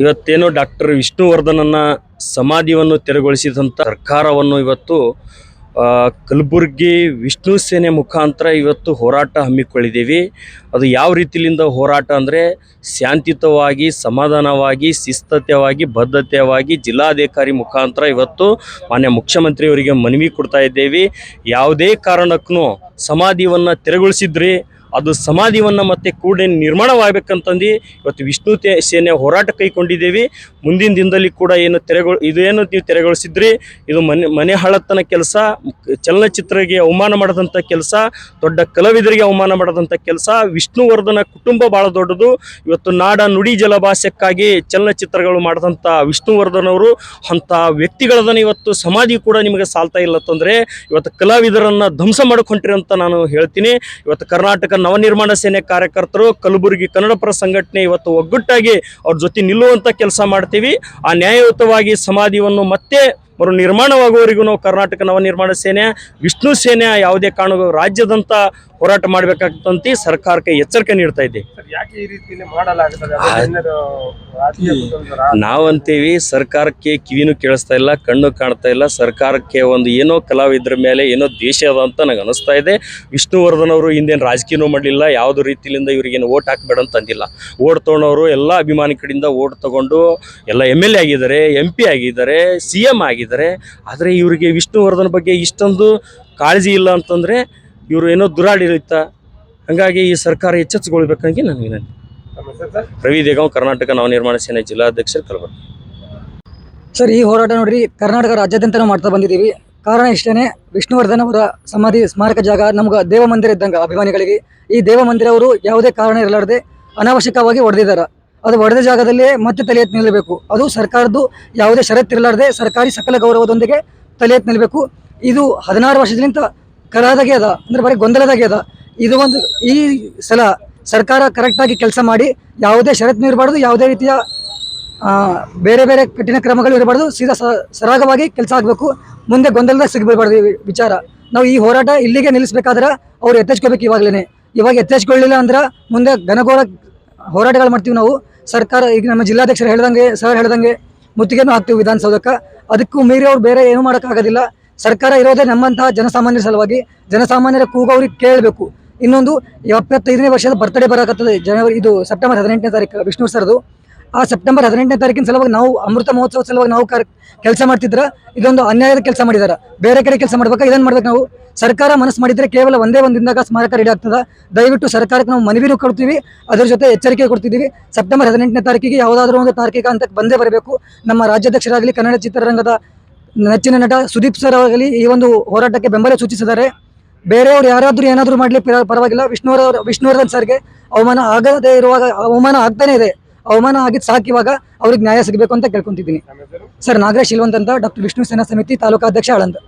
ಇವತ್ತೇನು ಡಾಕ್ಟರ್ ವಿಷ್ಣುವರ್ಧನನ್ನ ಸಮಾಧಿಯನ್ನು ತೆರವುಗೊಳಿಸಿದಂಥ ಸರ್ಕಾರವನ್ನು ಇವತ್ತು ಕಲ್ಬುರ್ಗಿ ವಿಷ್ಣು ಸೇನೆ ಮುಖಾಂತರ ಇವತ್ತು ಹೋರಾಟ ಹಮ್ಮಿಕೊಳ್ಳಿದ್ದೀವಿ. ಅದು ಯಾವ ರೀತಿಯಿಂದ ಹೋರಾಟ ಅಂದರೆ ಶಾಂತಿಯುತವಾಗಿ, ಸಮಾಧಾನವಾಗಿ ಶಿಸ್ತತೆಯವಾಗಿ ಬದ್ಧತೆಯವಾಗಿ ಜಿಲ್ಲಾಧಿಕಾರಿ ಮುಖಾಂತರ ಇವತ್ತು ಮಾನ್ಯ ಮುಖ್ಯಮಂತ್ರಿಯವರಿಗೆ ಮನವಿ ಕೊಡ್ತಾ ಇದ್ದೇವೆ. ಯಾವುದೇ ಕಾರಣಕ್ಕೂ ಸಮಾಧಿಯನ್ನು ತೆರವುಗೊಳಿಸಿದ್ರಿ. ಅದು ಸಮಾಧಿಯನ್ನು ಮತ್ತೆ ಕೂಡ ನಿರ್ಮಾಣವಾಗಬೇಕಂತಂದು ಇವತ್ತು ವಿಷ್ಣು ಸೇನೆ ಹೋರಾಟ ಕೈಕೊಂಡಿದ್ದೇವೆ ಮುಂದಿನ ದಿನದಲ್ಲಿ ಕೂಡ ಏನು ತೆರೆಗೊಳ ಇದೇನು ನೀವು ತೆರೆಗೊಳಿಸಿದ್ರಿ, ಇದು ಮನೆ ಮನೆ ಹಳತನ ಕೆಲಸ ಚಲನಚಿತ್ರಗೆ ಅವಮಾನ ಮಾಡದಂಥ ಕೆಲಸ, ದೊಡ್ಡ ಕಲಾವಿದರಿಗೆ ಅವಮಾನ ಮಾಡದಂಥ ಕೆಲಸ, ವಿಷ್ಣುವರ್ಧನ ಕುಟುಂಬ ಭಾಳ ದೊಡ್ಡದು. ಇವತ್ತು ನಾಡ ನುಡಿ ಜಲಭಾಷೆಕ್ಕಾಗಿ ಚಲನಚಿತ್ರಗಳು ಮಾಡಿದಂಥ ವಿಷ್ಣುವರ್ಧನ್ ಅವರು ಅಂಥ ವ್ಯಕ್ತಿಗಳದನ್ನು ಇವತ್ತು ಸಮಾಧಿ ಕೂಡ ನಿಮಗೆ ಸಾಲ್ತಾ ಇಲ್ಲ ಅಂತಂದರೆ, ಇವತ್ತು ಕಲಾವಿದರನ್ನು ಧ್ವಂಸ ಮಾಡ್ಕೊಂಡ್ರಿ ಅಂತ ನಾನು ಹೇಳ್ತೀನಿ. ಇವತ್ತು ಕರ್ನಾಟಕ ನವನಿರ್ಮಾಣ ಸೇನೆ ಕಾರ್ಯಕರ್ತರು ಕಲಬುರಗಿ ಕನ್ನಡಪರ ಸಂಘಟನೆ ಇವತ್ತು ಒಗ್ಗಟ್ಟಾಗಿ ಅವ್ರ ಜೊತೆ ನಿಲ್ಲುವಂಥ ಕೆಲಸ ಮಾಡ್ತೀವಿ. ಆ ನ್ಯಾಯಯುತವಾಗಿ ಸಮಾಧಿಯನ್ನು ಮತ್ತೆ ಮರು ನಿರ್ಮಾಣವಾಗುವವರೆಗೂ ನಾವು ಕರ್ನಾಟಕ ನವನಿರ್ಮಾಣ ಸೇನೆ ವಿಷ್ಣು ಸೇನೆ ಯಾವುದೇ ಕಾರಣ ರಾಜ್ಯದಂತ ಹೋರಾಟ ಮಾಡಬೇಕಾಗ್ತಂತ ಸರ್ಕಾರಕ್ಕೆ ಎಚ್ಚರಿಕೆ ನೀಡ್ತಾ ಇದೆ. ನಾವಂತೀವಿ ಸರ್ಕಾರಕ್ಕೆ ಕಿವಿನೂ ಕೇಳಿಸ್ತಾ ಇಲ್ಲ ಕಣ್ಣು ಕಾಣ್ತಾ ಇಲ್ಲ. ಸರ್ಕಾರಕ್ಕೆ ಒಂದು ಏನೋ ಕಲಾವಿದ್ರ ಮೇಲೆ ಏನೋ ದ್ವೇಷ ಅದ ಅಂತ ನನಗೆ ಅನಿಸ್ತಾ ಇದೆ. ವಿಷ್ಣುವರ್ಧನ್ ಅವರು ಹಿಂದೇನು ರಾಜಕೀಯನೂ ಮಾಡಲಿಲ್ಲ ಯಾವ್ದು ರೀತಿಯಿಂದ ಇವರಿಗೇನು ಓಟ್ ಹಾಕ್ಬೇಡ ಅಂತ ಅಂದಿಲ್ಲ. ಓಟ್ ತೊಗೊಂಡವರು ಎಲ್ಲ ಅಭಿಮಾನಿ ಕಡೆಯಿಂದ ಓಟ್ ತಗೊಂಡು ಎಲ್ಲ ಎಂ ಎಲ್ ಎ ಆಗಿದ್ದಾರೆ ಎಂ ಪಿ ಆಗಿದ್ದಾರೆ ಸಿ ಆಗಿದ್ದಾರೆ. ಆದರೆ ಇವರಿಗೆ ವಿಷ್ಣುವರ್ಧನ್ ಬಗ್ಗೆ ಇಷ್ಟೊಂದು ಕಾಳಜಿ ಇಲ್ಲ ಅಂತಂದರೆ ಇವರು ಏನೋ ದುರಾಡಳಿತ ಹಾಗಾಗಿ ಈ ಸರ್ಕಾರ ಎಚ್ಚೆತ್ತುಕೊಳ್ಬೇಕಂಗೆ ನನಗೆ ರವಿ ದೇಗಾಂವ್ ಕರ್ನಾಟಕ ನವನಿರ್ಮಾಣ ಸೇನೆ ಜಿಲ್ಲಾಧ್ಯಕ್ಷರು ಕಲಬುರಗಿ. ಸರ್ ಈ ಹೋರಾಟ ನೋಡ್ರಿ ಕರ್ನಾಟಕ ರಾಜ್ಯಾದ್ಯಂತ ನಾವು ಮಾಡ್ತಾ ಬಂದಿದ್ದೀವಿ. ಕಾರಣ ಇಷ್ಟೇ ವಿಷ್ಣುವರ್ಧನ್ ಅವರ ಸಮಾಧಿ ಸ್ಮಾರಕ ಜಾಗ ನಮ್ಗೆ ದೇವ ಮಂದಿರ ಇದ್ದಂಗೆ ಅಭಿಮಾನಿಗಳಿಗೆ. ಈ ದೇವ ಮಂದಿರ ಅವರು ಯಾವುದೇ ಕಾರಣ ಇರಲಾರದೆ ಅನಾವಶ್ಯಕವಾಗಿ ಹೊಡೆದಿದ್ದಾರೆ ಅದು ಒಡೆದ ಜಾಗದಲ್ಲೇ ಮತ್ತೆ ತಲೆ ಎತ್ತಿ ನಿಲ್ಲಬೇಕು. ಅದು ಸರ್ಕಾರದ್ದು ಯಾವುದೇ ಷರತ್ತಿರಲಾರದೆ ಸರ್ಕಾರಿ ಸಕಲ ಗೌರವದೊಂದಿಗೆ ತಲೆ ಎತ್ತಿ ನಿಲ್ಲಬೇಕು ಇದು ಹದಿನಾರು ವರ್ಷದಿಂದ ಕರಾದಾಗೆ ಅದ, ಅಂದ್ರೆ ಬರೀ ಗೊಂದಲದಾಗೆ ಅದ. ಇದು ಒಂದು ಈ ಸಲ ಸರ್ಕಾರ ಕರೆಕ್ಟಾಗಿ ಕೆಲಸ ಮಾಡಿ ಯಾವುದೇ ಷರತ್ತು ಇರಬಾರ್ದು, ಯಾವುದೇ ರೀತಿಯ ಬೇರೆ ಬೇರೆ ಕಠಿಣ ಕ್ರಮಗಳು ಇರಬಾರ್ದು, ಸೀದಾ ಸರಾಗವಾಗಿ ಕೆಲಸ ಆಗಬೇಕು. ಮುಂದೆ ಗೊಂದಲದಾಗ ಸಿಗಬಾರ್ದು ವಿಚಾರ. ನಾವು ಈ ಹೋರಾಟ ಇಲ್ಲಿಗೆ ನಿಲ್ಲಿಸ್ಬೇಕಾದ್ರೆ ಅವ್ರು ಎತ್ತೆಚ್ಕೋಬೇಕು ಇವಾಗಲೇ ಇವಾಗ ಎತ್ತೆಚ್ಕೊಳ್ಳಿಲ್ಲ ಅಂದ್ರೆ ಮುಂದೆ ಘನಘೋರ ಹೋರಾಟಗಳು ಮಾಡ್ತೀವಿ ನಾವು. ಸರ್ಕಾರ ಈಗ ನಮ್ಮ ಜಿಲ್ಲಾಧ್ಯಕ್ಷರು ಹೇಳ್ದಂಗೆ, ಸರ್ ಹೇಳ್ದಂಗೆ ಮುತ್ತಿಗೆನೂ ಹಾಕ್ತೀವಿ ವಿಧಾನಸೌಧಕ್ಕೆ. ಅದಕ್ಕೂ ಮೀರಿ ಅವ್ರು ಬೇರೆ ಏನೂ ಮಾಡೋಕ್ಕಾಗೋದಿಲ್ಲ. ಸರ್ಕಾರ ಇರೋದೇ ನಮ್ಮಂತಹ ಜನಸಾಮಾನ್ಯರ ಸಲುವಾಗಿ ಜನಸಾಮಾನ್ಯರ ಕೂಗು ಅವ್ರಿಗೆ ಕೇಳಬೇಕು. ಇನ್ನೊಂದು ಎಪ್ಪತ್ತೈದನೇ ವರ್ಷದ ಬರ್ತ್ಡೇ ಬರಕತ್ತದೆ ಜನವರಿ, ಇದು ಸೆಪ್ಟೆಂಬರ್ ಹದಿನೆಂಟನೇ ತಾರೀಕು, ವಿಷ್ಣು ಸರ್ದು. ಆ ಸೆಪ್ಟೆಂಬರ್ ಹದಿನೆಂಟನೇ ತಾರೀಕಿನ ಸಲುವಾಗಿ ನಾವು ಅಮೃತ ಮಹೋತ್ಸವ ಸಲುವಾಗಿ ನಾವು ಕೆಲಸ ಮಾಡ್ತಿದ್ರ, ಇದೊಂದು ಅನ್ಯಾಯದ ಕೆಲಸ ಮಾಡಿದಾರೆ. ಬೇರೆ ಕಡೆ ಕೆಲಸ ಮಾಡ್ಬೇಕು ಇದನ್ನ ಮಾಡ್ಬೇಕು ನಾವು. ಸರ್ಕಾರ ಮನಸ್ಸು ಮಾಡಿದ್ರೆ ಕೇವಲ ಒಂದೇ ಒಂದು ದಿನದಾಗ ಸ್ಮಾರಕ ರೆಡಿ ಆಗ್ತದೆ. ದಯವಿಟ್ಟು ಸರ್ಕಾರಕ್ಕೆ ನಾವು ಮನವಿನೂ ಕೊಡ್ತೀವಿ. ಅದರ ಜೊತೆ ಎಚ್ಚರಿಕೆ ಕೊಡ್ತಿದ್ದೀವಿ. ಸೆಪ್ಟೆಂಬರ್ ಹದಿನೆಂಟನೇ ತಾರೀಕಿಗೆ ಯಾವುದಾದ್ರೂ ಒಂದು ತಾರ್ಕಿಕ ಅಂತಕ್ಕೆ ಬಂದೇ ಬರಬೇಕು. ನಮ್ಮ ರಾಜ್ಯಾಧ್ಯಕ್ಷರಾಗಲಿ ಕನ್ನಡ ಚಿತ್ರರಂಗದ ನೆಚ್ಚಿನ ನಟ ಸುದೀಪ್ ಸರ್ ಆಗಲಿ ಈ ಒಂದು ಹೋರಾಟಕ್ಕೆ ಬೆಂಬಲ ಸೂಚಿಸಿದ್ದಾರೆ. ಬೇರೆಯವ್ರು ಯಾರಾದರೂ ಏನಾದರೂ ಮಾಡಲಿ ಪರವಾಗಿಲ್ಲ. ವಿಷ್ಣುವರ ವಿಷ್ಣುವರ್ಧನ್ ಸರ್ಗೆ ಅವಮಾನ ಆಗದೇ ಇರುವಾಗ, ಅವಮಾನ ಆಗ್ತಾನೇ ಇದೆ. ಅವಮಾನ ಆಗಿದ್ದು ಸಾಕು ಇವಾಗ ಅವ್ರಿಗೆ ನ್ಯಾಯ ಸಿಗಬೇಕು ಅಂತ ಕೇಳ್ಕೊಂತಿದ್ದೀನಿ. ಸರ್ ನಾಗರಾಜ್ ಶಿಲ್ವಂತ ಅಂತ ಡಾಕ್ಟರ್ ವಿಷ್ಣು ಸೇನಾ ಸಮಿತಿ ತಾಲೂಕಾಧ್ಯಕ್ಷ ಆಳಂದ್.